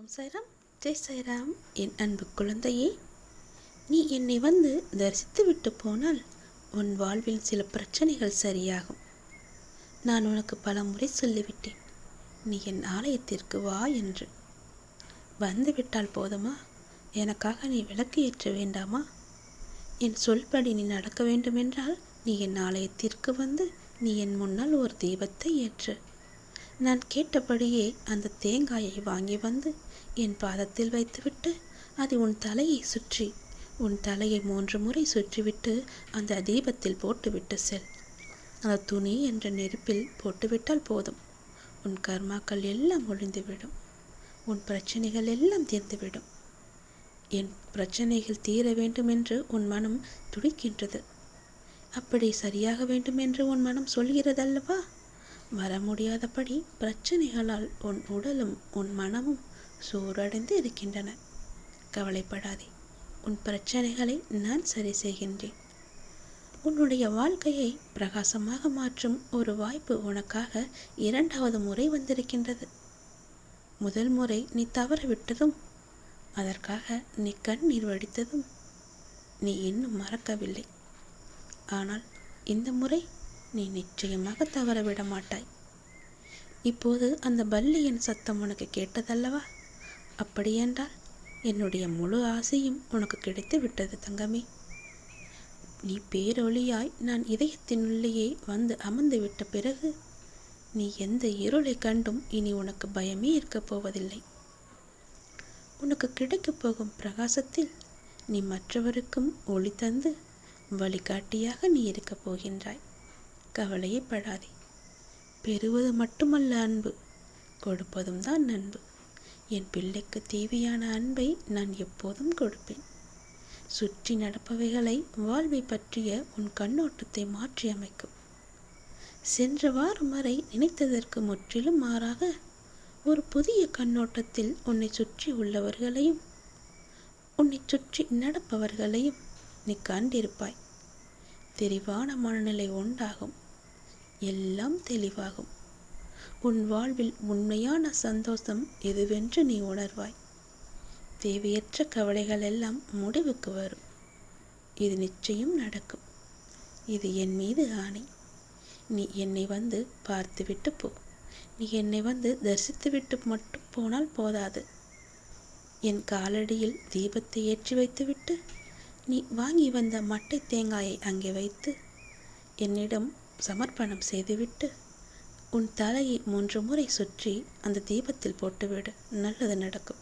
ஓம் சாய்ராம் ஜெய் சாய்ராம் என் அன்பு குழந்தையே நீ என்னை வந்து தரிசித்து விட்டு போனால் உன் வாழ்வில் சில பிரச்சனைகள் சரியாகும். நான் உனக்கு பல முறை சொல்லிவிட்டேன். நீ என் ஆலயத்திற்கு வா என்று. வந்து விட்டால் போதுமா? எனக்காக நீ விளக்கு ஏற்ற வேண்டாமா? என் சொல்படி நீ நடக்க வேண்டுமென்றால் நீ என் ஆலயத்திற்கு வந்து நீ என் முன்னால் ஒரு தீபத்தை ஏற்று. நான் கேட்டபடியே அந்த தேங்காயை வாங்கி வந்து என் பாதத்தில் வைத்துவிட்டு அதை உன் தலையை சுற்றி உன் தலையை மூன்று முறை சுற்றிவிட்டு அந்த தீபத்தில் போட்டுவிட்டு செல். அந்த துணி என்ற நெருப்பில் போட்டுவிட்டால் போதும். உன் கர்மாக்கள் எல்லாம் ஒழிந்துவிடும். உன் பிரச்சனைகள் எல்லாம் தீர்ந்துவிடும். என் பிரச்சனைகள் தீர வேண்டுமென்று உன் மனம் துடிக்கின்றது. அப்படி சரியாக வேண்டுமென்று உன் மனம் சொல்கிறதல்லவா? வர முடியாதபடி பிரச்சனைகளால் உன் உடலும் உன் மனமும் சோர்வடைந்து இருக்கின்றன கவலைப்படாதே. உன் பிரச்சனைகளை நான் சரி செய்கின்றேன். உன்னுடைய வாழ்க்கையை பிரகாசமாக மாற்றும் ஒரு வாய்ப்பு உனக்காக இரண்டாவது முறை வந்திருக்கின்றது. முதல் முறை நீ தவறவிட்டதும் அதற்காக நீ கண்ணீர் வடித்ததும் நீ இன்னும் மறக்கவில்லை. ஆனால் இந்த முறை நீ நிச்சயமாக தவற விட மாட்டாய். இப்போது அந்த பல்லியின் சத்தம் உனக்கு கேட்டதல்லவா? அப்படியென்றால் என்னுடைய முழு ஆசையும் உனக்கு கிடைத்து விட்டது தங்கமே. நீ பேரொளியாய் நான் இதயத்தினுள்ளேயே வந்து அமர்ந்து விட்ட பிறகு நீ எந்த இருளை கண்டும் இனி உனக்கு பயமே இருக்கப் போவதில்லை. உனக்கு கிடைக்கப் போகும் பிரகாசத்தில் நீ மற்றவருக்கும் ஒளி தந்து வழிகாட்டியாக நீ இருக்கப் போகின்றாய். கவலையைப்படாதே. பெறுவது மட்டுமல்ல அன்பு கொடுப்பதும் தான் அன்பு. என் பிள்ளைக்கு தேவையான அன்பை நான் எப்போதும் கொடுப்பேன். சுற்றி நடப்பவைகளை வாழ்வை பற்றிய உன் கண்ணோட்டத்தை மாற்றி அமைக்கும். சென்ற வாரம் வரை நினைத்ததற்கு முற்றிலும் மாறாக ஒரு புதிய கண்ணோட்டத்தில் உன்னை சுற்றி உள்ளவர்களையும் உன்னை சுற்றி நடப்பவர்களையும் நீ கண்டிருப்பாய். தெளிவான மனநிலை உண்டாகும். எல்லாம் தெளிவாகும். உன் வாழ்வில் உண்மையான சந்தோஷம் எதுவென்று நீ உணர்வாய். தேவையற்ற கவலைகள் எல்லாம் முடிவுக்கு வரும். இது நிச்சயம் நடக்கும். இது என் மீது ஆணை. நீ என்னை வந்து பார்த்துவிட்டு போ. நீ என்னை வந்து தரிசித்துவிட்டு மட்டும் போனால் போதாது. என் காலடியில் தீபத்தை ஏற்றி வைத்துவிட்டு நீ வாங்கி வந்த மட்டை தேங்காயை அங்கே வைத்து என்னிடம் சமர்ப்பணம் செய்துவிட்டு உன் தலையை மூன்று முறை சுற்றி அந்த தீபத்தில் போட்டுவிடு. நல்லது நடக்கும்.